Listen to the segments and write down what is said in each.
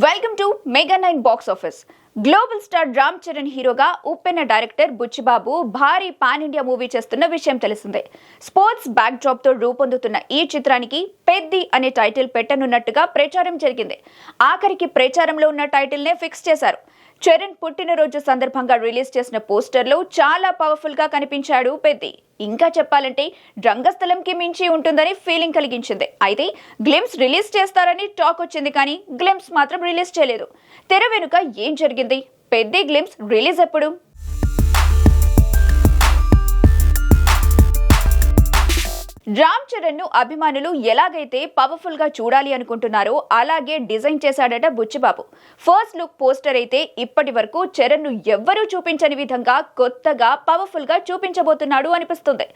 Welcome to mega nine box office global star Ram Charan హీరోగా Uppena director Buchibabu భారీ pan India movie చేస్తున్న విషయం తెలిసిందే. స్పోర్ట్స్ బ్యాక్ డ్రాప్తో రూపొందుతున్న ఈ చిత్రానికి పెద్ది అనే టైటిల్ పెట్టనున్నట్టుగా ప్రచారం జరిగింది. ఆఖరికి ప్రచారంలో ఉన్న టైటిల్ నే ఫిక్స్ చేశారు. చరణ్ పుట్టినరోజు సందర్భంగా రిలీజ్ చేసిన పోస్టర్లో చాలా పవర్ఫుల్గా కనిపించాడు పెద్ది. ఇంకా చెప్పాలంటే రంగస్థలంకి మించి ఉంటుందని ఫీలింగ్ కలిగించింది. అయితే గ్లిమ్స్ రిలీజ్ చేస్తారని టాక్ వచ్చింది కానీ గ్లిమ్స్ మాత్రం రిలీజ్ చేయలేదు. తెర వెనుక ఏం జరిగింది? పెద్ది గ్లిమ్స్ రిలీజ్ ఎప్పుడు? రామ్ చరణ్ను అభిమానులు ఎలాగైతే పవర్ఫుల్గా చూడాలి అనుకుంటున్నారో అలాగే డిజైన్ చేశాడట బుచ్చిబాబు. ఫస్ట్ లుక్ పోస్టర్ అయితే ఇప్పటి వరకు చరణ్ను ఎవ్వరూ చూపించని విధంగా కొత్తగా పవర్ఫుల్గా చూపించబోతున్నాడు అనిపిస్తుంది.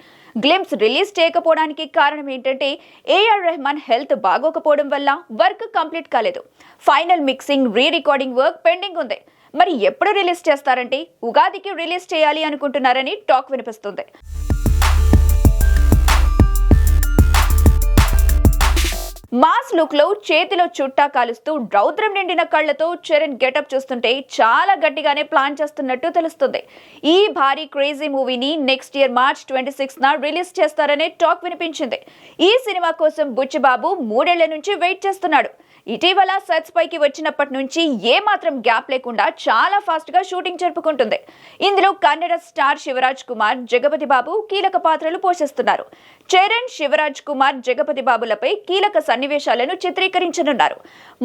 గ్లిమ్స్ రిలీజ్ చేయకపోవడానికి కారణం ఏంటంటే ఏఆర్ రెహమాన్ హెల్త్ బాగోకపోవడం వల్ల వర్క్ కంప్లీట్ కాలేదు. Final mixing re recording work pending ఉంది. మరి ఎప్పుడు రిలీజ్ చేస్తారంటే ఉగాదికి రిలీజ్ చేయాలి అనుకుంటున్నారని టాక్ వినిపిస్తుంది. మాస్ లుక్లో చేతిలో చుట్టా కాలుస్తూ రౌద్రం నిండిన కళ్ళతో చరణ్ గెటప్ చూస్తుంటే చాలా గట్టిగానే ప్లాన్ చేస్తున్నట్టు తెలుస్తుంది. ఈ భారీ క్రేజీ మూవీని next year March twenty six న రిలీజ్ చేస్తారనే టాక్ వినిపించింది. ఈ సినిమా కోసం బుచ్చిబాబు మూడేళ్ళ నుంచి వెయిట్ చేస్తున్నాడు. ఇటీవల సెట్స్ పైకి వచ్చినప్పటి నుంచి ఏ మాత్రం గ్యాప్ లేకుండా చాలా ఫాస్ట్గా షూటింగ్ జరుపుకుంటుంది. ఇందులో కన్నడ స్టార్ శివరాజ్ కుమార్ జగపతి బాబు కీలక పాత్రలు పోషిస్తున్నారు. చరణ్ శివరాజ్ కుమార్ జగపతి బాబులపై కీలక సన్నివేశాలను చిత్రీకరించనున్నారు.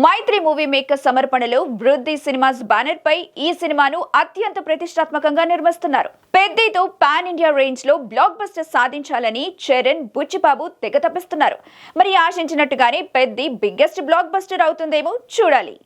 మైత్రి మూవీ మేకర్ సమర్పణలో వృద్ధి సినిమాస్ బ్యానర్ పై ఈ సినిమాను అత్యంత ప్రతిష్టాత్మకంగా నిర్మిస్తున్నారు. పెద్దతో పాన్ ఇండియా రేంజ్లో బ్లాక్ బస్టర్ సాధించాలని చరణ్ బుచ్చిబాబు తెగ తప్పిస్తున్నారు మరి ఆశించినట్టుగానే పెద్ది బిగ్గెస్ట్ బ్లాక్ బస్టర్ అవుతుందేమో చూడాలి